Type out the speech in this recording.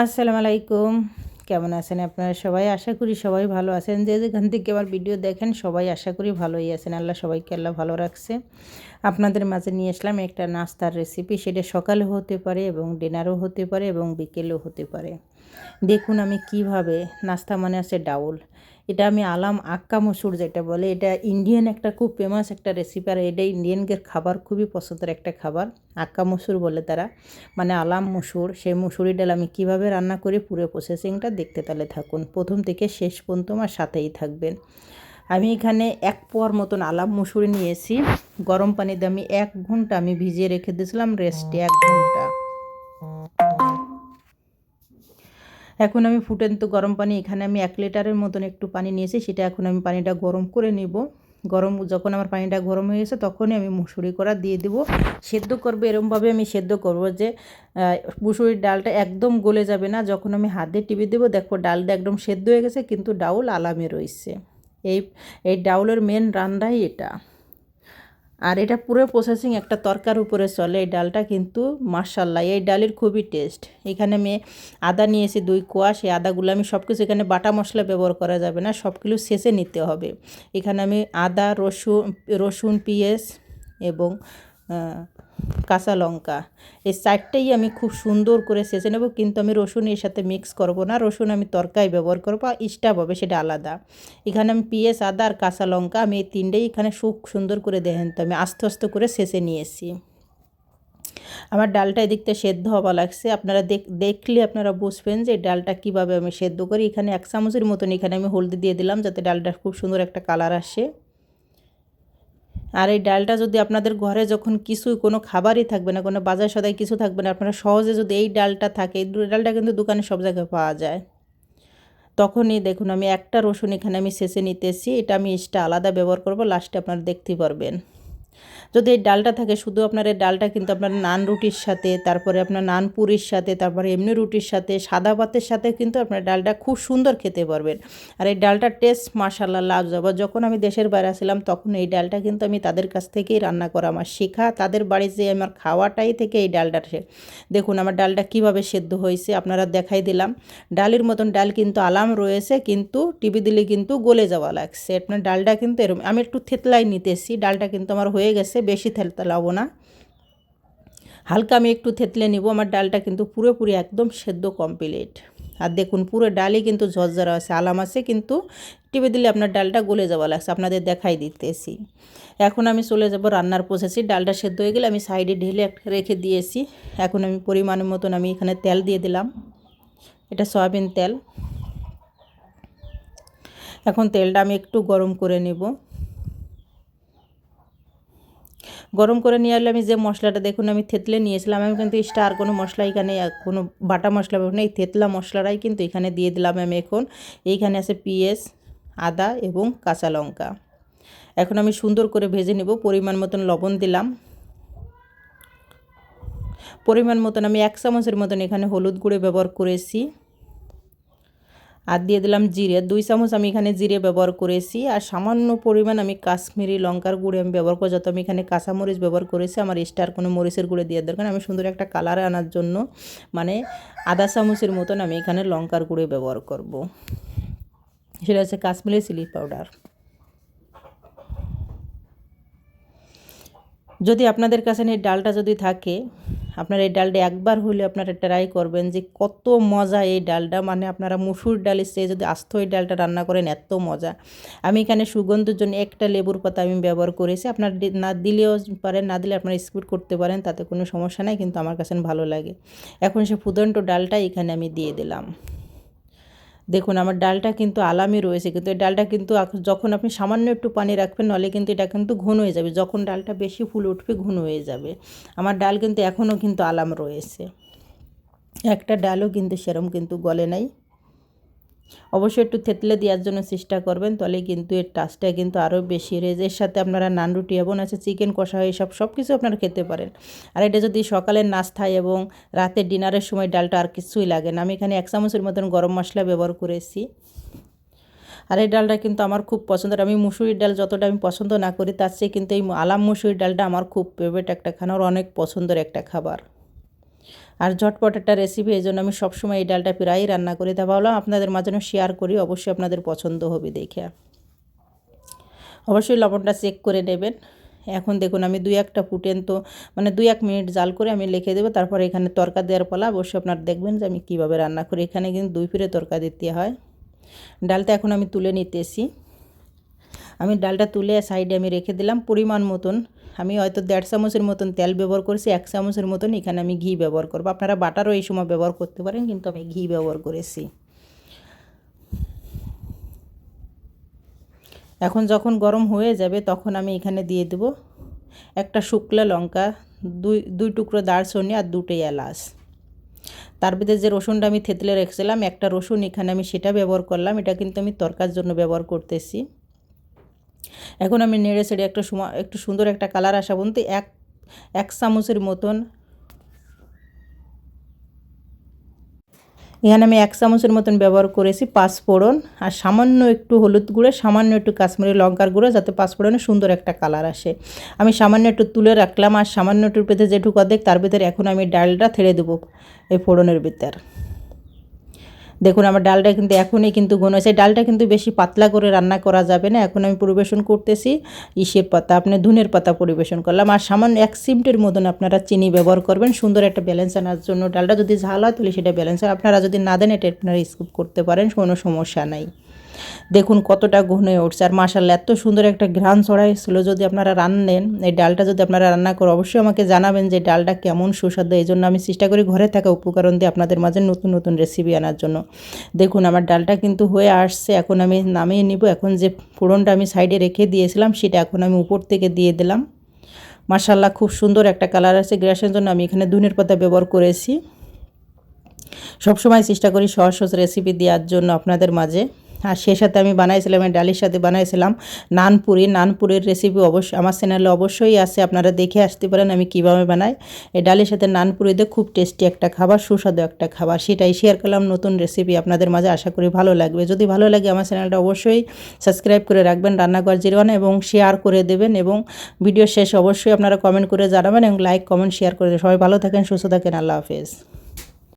আসসালামু আলাইকুম। কেমন আছেন আপনারা সবাই? আশা করি সবাই ভালো আছেন। যে যেখান থেকে আমার ভিডিও দেখেন, সবাই আশা করি ভালোই আছেন। আল্লাহ সবাইকে আল্লাহ ভালো রাখছে। আপনাদের মাঝে নিয়ে আসলাম একটা নাস্তার রেসিপি সেটা সকালে হতে পারে এবং ডিনারও হতে পারে এবং বিকেলেও হতে পারে। দেখুন আমি কীভাবে, নাস্তা মানে আছে ডাউল। এটা আমি আলাম আক্কা মসুর যেটা বলে, এটা ইন্ডিয়ান একটা খুব ফেমাস একটা রেসিপি আর এটা ইন্ডিয়ানদের খাবার খুবই পছন্দের একটা খাবার, আক্কা মসুর বলে তারা। মানে আলাম মসুর, সেই মসুরি ডাল আমি কীভাবে রান্না করি পুরো প্রসেসিংটা দেখতে তাহলে থাকুন। প্রথম থেকে শেষ পর্যন্ত আমার সাথেই থাকবেন। আমি এখানে এক পোয়ার মতন আলাম মুসুরি নিয়েছি। গরম পানিতে আমি এক ঘণ্টা আমি ভিজিয়ে রেখে দিয়েছিলাম রেস্টে এক ঘণ্টা। এখন আমি ফুটেন্ত গরম পানি, এখানে আমি এক লিটারের মতন একটু পানি নিয়েছি, সেটা এখন আমি পানিটা গরম করে নিব। গরম যখন আমার পানিটা গরম হয়ে গেছে, তখনই আমি মুসুরি করা দিয়ে দেবো। সেদ্ধ করব, এরমভাবে আমি সেদ্ধ করব যে মুসুরির ডালটা একদম গলে যাবে না। যখন আমি হাত টিপে দেবো, দেখো ডালটা একদম সেদ্ধ হয়ে গেছে, কিন্তু ডাউল আলামে রয়েছে। এই এই ডাউলের মেন রান্নাই এটা। আর এটা পুরো প্রসেসিং একটা তরকার উপরে চলে। এই ডালটা কিন্তু মার্শাল্লাহ এই ডালের খুবই টেস্ট এখানে আমি আদা নিয়েছি, দুই কোয়া। সেই আদাগুলো আমি সব কিছু এখানে বাটা মশলা ব্যবহার করা যাবে না সব কিছু শেষে নিতে হবে। এখানে আমি আদা, রসুন রসুন, পিঁয়াজ এবং কাঁচা লঙ্কা। এই চারটেই আমি খুব সুন্দর করে সেচে নেব, কিন্তু আমি রসুন এর সাথে মিক্স করব না। রসুন আমি তরকারি ব্যবহার করব স্টাফ হবে, সেটা আলাদা। এখানে আমি পিঁয়াজ, আদা আর কাঁচা লঙ্কা, আমি এই তিনটেই এখানে সুখ সুন্দর করে দেখেন তো আমি আস্তে আস্তে করে সেচে নিয়েছি। আমার ডালটা এদিকটা সেদ্ধ হওয়া লাগছে। আপনারা দেখলে আপনারা বুঝবেন যে ডালটা কীভাবে আমি সেদ্ধ করি। এখানে এক চামচের মতন এখানে আমি হলদি দিয়ে দিলাম, যাতে ডালটা খুব সুন্দর একটা কালার আসে। আর এই ডালটা যদি আপনাদের ঘরে যখন কিছুই, কোনো খাবারই থাকবে না, কোনো বাজার সদায় কিছু থাকবে না, আপনারা সহজে যদি এই ডালটা থাকে, এই ডালটা কিন্তু দোকানে সব জায়গায় পাওয়া যায়। তখনই দেখুন, আমি একটা রসুন এখানে আমি শেষে নিতেছি, এটা আমি এসটা আলাদা ব্যবহার করব, লাস্টে আপনারা দেখতে পারবেন। যদি এই ডালটা থাকে, শুধু আপনার এই ডালটা কিন্তু আপনার নান রুটির সাথে, তারপরে আপনার নান পুরির সাথে, তারপরে এমনি রুটির সাথে, সাদা ভাতের সাথে কিন্তু আপনার ডালটা খুব সুন্দর খেতে পারবেন। আর এই ডালটার টেস্ট মাশাল্লাহ লাভ যাব যখন আমি দেশের বাইরে আসছিলাম, তখন এই ডালটা কিন্তু আমি তাদের কাছ থেকেই রান্না করা আমার শেখা। তাদের বাড়িতে আমার খাওয়াটাই থেকে এই ডালটা দেখুন আমার ডালটা কীভাবে সেদ্ধ হয়েছে, আপনারা দেখাই দিলাম। ডালের মতন ডাল কিন্তু আলাম রয়েছে, কিন্তু টিভি দিলে কিন্তু গলে যাওয়া লাগছে। আপনার ডালটা কিন্তু এরকম আমি একটু থেতলাই নিতেছি, ডালটা কিন্তু আমার হয়ে গেছে, বেশি থেতলাবো না। হালকা আমি একটু থেতলে নিব, আমার ডালটা কিন্তু পুরোপুরি একদম সেদ্ধ কমপ্লিট আর দেখুন, পুরো ডালই কিন্তু ঝরঝরা আছে আলাম আছে কিন্তু টিপে দিলে আপনার ডালটা গলে যাওয়া লাগছে, আপনাদের দেখাই দিতেছি। এখন আমি চলে যাব রান্নার প্রসেসে ডালটা সেদ্ধ হয়ে গেলে আমি সাইডে ঢেলে রেখে দিয়েছি। এখন আমি পরিমাণের মতন আমি এখানে তেল দিয়ে দিলাম, এটা সয়াবিন তেল। এখন তেলটা আমি একটু গরম করে নেব। গরম করে নিয়ে আসলে আমি যে মশলাটা দেখুন, আমি থেতলে নিয়েছিলাম। আমি কিন্তু স্টার কোনো মশলা এখানে, কোনো বাটা মশলা এই থেতলা মশলাটাই কিন্তু এখানে দিয়ে দিলাম আমি এখন। এইখানে আছে পিঁয়াজ, আদা এবং কাঁচা লঙ্কা। এখন আমি সুন্দর করে ভেজে নেব। পরিমাণ মতন লবণ দিলাম। পরিমাণ মতন আমি এক চামচের মতন এখানে হলুদ গুঁড়ো ব্যবহার করেছি। আর দিয়ে দিলাম জিরে। দুই চামচ আমি এখানে জিরে ব্যবহার করেছি। আর সামান্য পরিমাণ আমি কাশ্মীরি লঙ্কার গুঁড়ো আমি ব্যবহার করি যত আমি এখানে কাঁচামরিচ ব্যবহার করেছি, আমার স্টার কোনো মরিচের গুঁড়ো দেওয়ার দরকার আমি সুন্দর একটা কালার আনার জন্য মানে আধা চামচের মতন আমি এখানে লঙ্কার গুঁড়ো ব্যবহার করব। সেটা হচ্ছে কাশ্মীরি চিলি পাউডার। যদি আপনাদের কাছে এই ডালটা যদি থাকে আপনার এই ডালটা একবার হলে আপনারা ট্রাই করবেন যে কত মজা এই ডালটা। মানে আপনারা মুসুর ডালের চেয়ে যদি আস্ত এই ডালটা রান্না করেন, এত মজা। আমি এখানে সুগন্ধের জন্য একটা লেবুর পাতা আমি ব্যবহার করেছি। আপনার না দিলেও পারেন, না দিলে আপনারা স্কিপ করতে পারেন, তাতে কোনো সমস্যা নাই, কিন্তু আমার কাছে ভালো লাগে। এখন সে ফুদন্ত ডালটা এখানে আমি দিয়ে দিলাম। দেখুন, আমার ডালটা কিন্তু আলামে রয়েছে, কিন্তু এই ডালটা কিন্তু যখন আপনি সামান্য একটু পানি রাখবেন, নলে কিন্তু এটা কিন্তু ঘন হয়ে যাবে। যখন ডালটা বেশি ফুল উঠবে, ঘন হয়ে যাবে। আমার ডাল কিন্তু এখনও কিন্তু আলাম রয়েছে। একটা ডালও কিন্তু সেরম কিন্তু গলে নাই। অবশ্যই একটু থেতলে দেওয়ার জন্য চেষ্টা করবেন, তাহলে কিন্তু এর টাচটা কিন্তু আরও বেশি এর সাথে আপনারা নান রুটি এবং আছে চিকেন কষা, এসব সব কিছু আপনারা খেতে পারেন। আর এটা যদি সকালের নাস্তায় এবং রাতের ডিনারের সময় ডালটা আর কিছুই লাগে না। আমি এখানে এক চামচের মতন গরম মশলা ব্যবহার করেছি। আর এই ডালটা কিন্তু আমার খুব পছন্দের। আমি মুসুরির ডাল যতটা আমি পছন্দ না করি, তার চেয়ে কিন্তু এই আলাম মুসুরির ডালটা আমার খুব ফেভারিট একটা খাবার অনেক পছন্দের একটা খাবার। আর ঝটপট একটা রেসিপি এই জন্য আমি সবসময় এই ডালটা প্রায়ই রান্না করি তা ভাবলাম আপনাদের মাঝে শেয়ার করি, অবশ্যই আপনাদের পছন্দ হবে দেখে। অবশ্যই লবণটা চেক করে নেবেন। এখন দেখুন, আমি দুই একটা ফুটেন তো মানে দুই এক মিনিট জাল করে আমি লিখে দেবো। তারপর এখানে তরকা দেওয়ার পালা, অবশ্যই আপনার দেখবেন যে আমি কীভাবে রান্না করি। এখানে কিন্তু দুই ফিরে তরকা দিতে হয়। ডালটা এখন আমি তুলে নিতেছি। আমি ডালটা তুলে সাইডে আমি রেখে দিলাম পরিমাণ মতন। আমি হয়তো দেড় চামচের মতন তেল ব্যবহার করেছি, এক চামচের মতন এখানে আমি ঘি ব্যবহার করব। আপনারা বাটারও এই সময় ব্যবহার করতে পারেন, কিন্তু আমি ঘি ব্যবহার করেছি। এখন যখন গরম হয়ে যাবে তখন আমি এখানে দিয়ে দেব একটা শুকলা লঙ্কা, দুই দুই টুকরো দারচিনি আর দুটো এলাচ। তার ভিতরে যে রসুনটা আমি থেতলে রেখেছিলাম, একটা রসুন এখানে আমি সেটা ব্যবহার করলাম। এটা কিন্তু আমি তরকার জন্য ব্যবহার করতেছি। এখন আমি নেড়ে সেড়ে একটা সময় একটু সুন্দর একটা কালার আসা বলতে এক এক চামচের মতন। এখানে আমি এক চামচের মতন ব্যবহার করেছি পাঁচফোড়ন আর সামান্য একটু হলুদ গুঁড়ো, সামান্য একটু কাশ্মীরি লঙ্কার গুঁড়ো যাতে পাঁচফোড়নে সুন্দর একটা কালার আসে। আমি সামান্য একটু তুলে রাখলাম আর সামান্য একটু পেতে যেটুকু অর্ধেক তার ভিতরে এখন আমি ডালটা থেড়ে দেবো এই ফোড়নের ভিতর। দেখুন, আমার ডালটা কিন্তু এখনই কিন্তু ঘন হয়েছে। ডালটা কিন্তু বেশি পাতলা করে রান্না করা যাবে না। এখন আমি পরিবেশন করতেছি ইসের পাতা, আপনি ধুনের পাতা পরিবেশন করলাম। আর সামান্য এক সিমটের মতন আপনারা চিনি ব্যবহার করবেন, সুন্দর একটা ব্যালেন্স আনার জন্য। ডালটা যদি ঝাল হয়, তাহলে সেটা ব্যালেন্স আপনারা যদি না দেন, এটা আপনারা স্কুপ করতে পারেন, কোনো সমস্যা নাই। দেখুন কতটা ঘন হয়ে উঠছে। আর মাসাল্লাহ এত সুন্দর একটা ঘ্রাণ ছড়াইছিল যদি আপনারা রান্নেন এই ডালটা যদি আপনারা রান্না করো অবশ্যই আমাকে জানাবেন যে ডালটা কেমন সুস্বাদু। এই জন্য আমি চেষ্টা করি ঘরে থাকা উপকরণ দিয়ে আপনাদের মাঝে নতুন নতুন রেসিপি আনার জন্য। দেখুন, আমার ডালটা কিন্তু হয়ে আসছে। এখন আমি নামিয়ে নিব। এখন যে ফোড়নটা আমি সাইডে রেখে দিয়েছিলাম, সেটা এখন আমি উপর থেকে দিয়ে দিলাম। মাসাল্লাহ খুব সুন্দর একটা কালার আছে। গ্যাসের জন্য আমি এখানে ধুনের পাতা ব্যবহার করেছি। সবসময় চেষ্টা করি সহজ সহজ রেসিপি দেওয়ার জন্য আপনাদের মাঝে। আর সে সাথে আমি বানাইছিলাম ডালির সাথে বানাইছিলাম। নানপুরি, নানপুরির রেসিপি অবশ্যই আমার চ্যানেলে অবশ্যই আছে, আপনারা দেখে আসতে পারেন আমি কীভাবে বানাই। এই ডালির সাথে নানপুরিতে খুব টেস্টি একটা খাবার, সুস্বাদু একটা খাবার, সেটাই শেয়ার করলাম নতুন রেসিপি আপনাদের মাঝে, আশা করি ভালো লাগবে। যদি ভালো লাগে আমার চ্যানেলটা অবশ্যই সাবস্ক্রাইব করে রাখবেন, রান্নাঘর জিরোয়ান এবং শেয়ার করে দেবেন এবং ভিডিও শেষ অবশ্যই আপনারা কমেন্ট করে জানাবেন এবং লাইক কমেন্ট শেয়ার করে দেবেন। সবাই ভালো থাকেন, সুস্থ থাকেন, আল্লাহ হাফেজ।